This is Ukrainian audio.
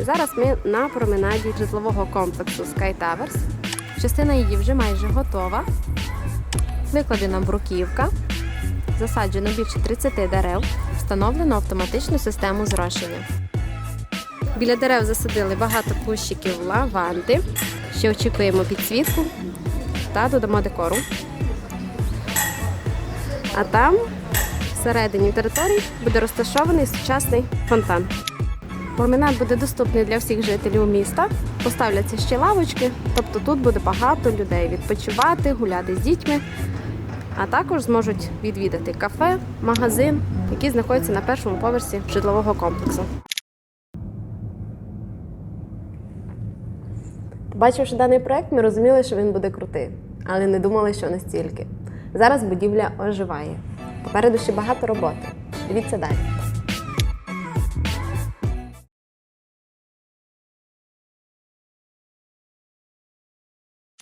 зараз ми на променаді житлового комплексу Sky Towers. Частина її вже майже готова. Викладена бруківка, засаджено більше 30 дерев, встановлено автоматичну систему зрошення. Біля дерев засадили багато кущиків лаванди. Ще очікуємо підсвітку та додамо декору. А там, всередині території, буде розташований сучасний фонтан. Променад буде доступний для всіх жителів міста. Поставляться ще лавочки, тобто тут буде багато людей відпочивати, гуляти з дітьми, а також зможуть відвідати кафе, магазин, який знаходиться на першому поверсі житлового комплексу. Побачивши даний проект, ми розуміли, що він буде крутий, але не думали, що настільки. Зараз будівля оживає. Попереду ще багато роботи. Дивіться далі.